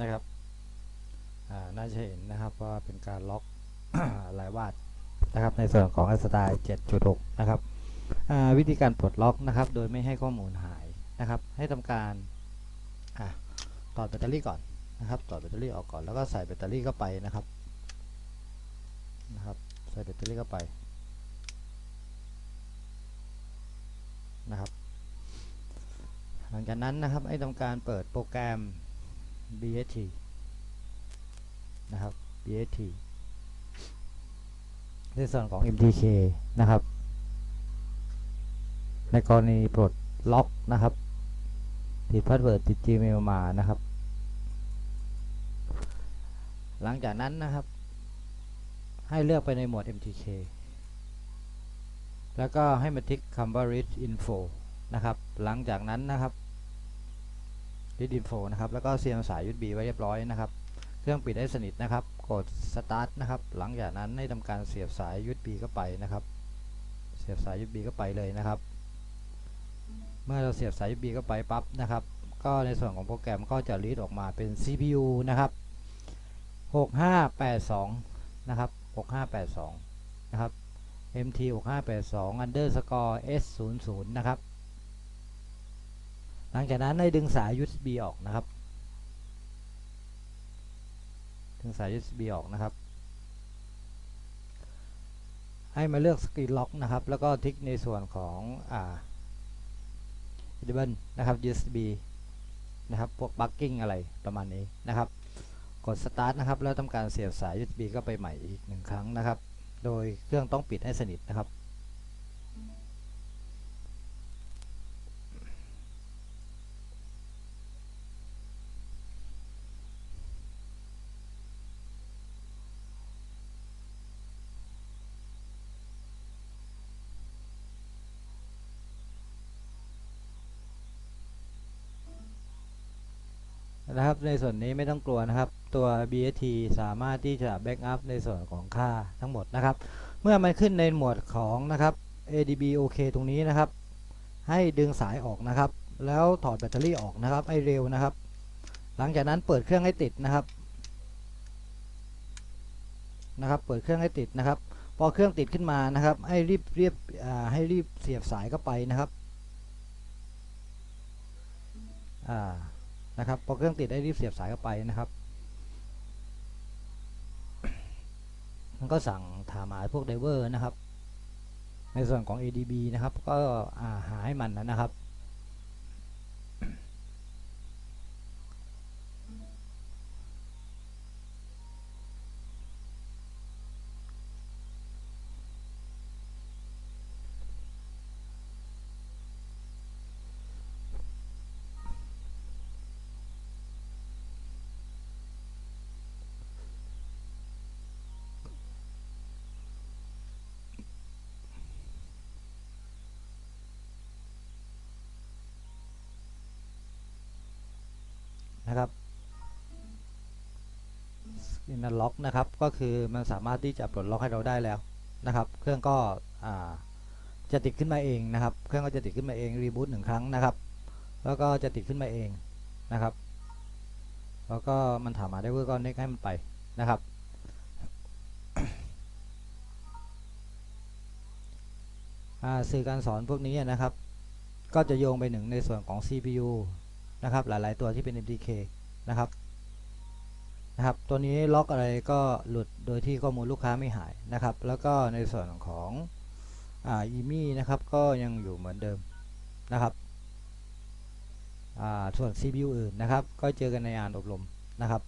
นะครับอ่าน่าจะเห็นนะครับว่าเป็นการล็อกหลายวาดนะครับในส่วนของสไตล์7.6 นะครับวิธีการปลดล็อกนะครับ โดยไม่ให้ข้อมูลหายนะครับ ให้ทำการอต่อแบตเตอรี่ก่อนนะครับ ต่อแบตเตอรี่ออกก่อนแล้วก็ใส่แบตเตอรี่เข้าไปนะครับนะครับใส่แบตเตอรี่เข้าไปนะครับ หลังจากนั้นนะครับให้ทำการเปิดโปรแกรม BST นะครับ BST ในส่วนของ MTK นะครับ ในกรณีปลดล็อกนะครับ ติดพาสเวิร์ดติด Gmail มานะครับ หลังจากนั้นนะครับ ให้เลือกไปในหมวด MTK แล้วก็ให้มาทิกคำว่า read info นะครับ หลังจากนั้นนะครับ read info นะครับ แล้วก็เสียบสาย USB ไว้เรียบร้อยนะครับ เครื่องปิดให้สนิทนะครับ กด start นะครับ หลังจากนั้นให้ทำการเสียบสาย USB เข้าไปนะครับ เสียบสาย USB เข้าไปเลยนะครับ เมื่อเราเสียบสาย USB เข้าไปปั๊บนะครับ ก็ในส่วนของโปรแกรมก็จะ read ออกมาเป็น CPU นะครับ 6582 นะครับ 6582 นะครับ MT 6582 underscore S 0 0 นะครับ หลังจากนั้นให้ดึงสาย USB ออกนะครับ ดึงสาย USB ออกนะครับ ให้มาเลือกสกรีนล็อกนะครับ แล้วก็ทิกในส่วนของอ่า enable นะครับ USB นะครับ พวก bugging อะไรประมาณนี้นะครับ กด start นะครับ แล้วทำการเสียบสาย USB ก็ไปใหม่อีกหนึ่งครั้งนะครับ โดยเครื่องต้องปิดให้สนิทนะครับ นะครับในส่วนนี้ไม่ต้องกลัวนะครับ ตัว BST สามารถที่จะแบ็กอัพในส่วนของค่าทั้งหมดนะครับ เมื่อมันขึ้นในหมวดของนะครับ ADB OK ตรงนี้นะครับ ให้ดึงสายออกนะครับ แล้วถอดแบตเตอรี่ออกนะครับให้เร็วนะครับ หลังจากนั้นเปิดเครื่องให้ติดนะครับนะครับ เปิดเครื่องให้ติดนะครับ พอเครื่องติดขึ้นมานะครับ ให้รีบเรียบอ่าให้รีบเสียบสายเข้าไปนะครับอ่า นะครับพอเครื่องติดได้รีบเสียบสายเข้าไปนะครับมันก็สั่งถามหาพวกไดเวอร์นะครับ ในส่วนของ ADB นะครับ ก็าหาให้มันนะครับ นะครับอินล็อกนะครับก็คือมันสามารถที่จะปลดล็อกให้เราได้แล้วนะครับ เครื่องก็จะติดขึ้นมาเองนะครับ เครื่องก็จะติดขึ้นมาเองรีบูตหนึ่งครั้งนะครับ แล้วก็จะติดขึ้นมาเองนะครับ แล้วก็มันถามหาได้เวอร์ก็เน็กให้มันไปนะครับสื่อการสอนพวกนี้นะครับ ก็จะโยงไปหนึ่งในส่วนของ CPU นะครับหลาย ๆ ตัวที่เป็น MTK นะครับนะครับ ตัวนี้ล็อกอะไรก็หลุดโดยที่ข้อมูลลูกค้าไม่หายนะครับ แล้วก็ในส่วนของอ่าอีมี่นะครับก็ยังอยู่เหมือนเดิมนะครับอ่าส่วน CPU อื่นนะครับ ก็เจอกันในงานอบรมนะครับ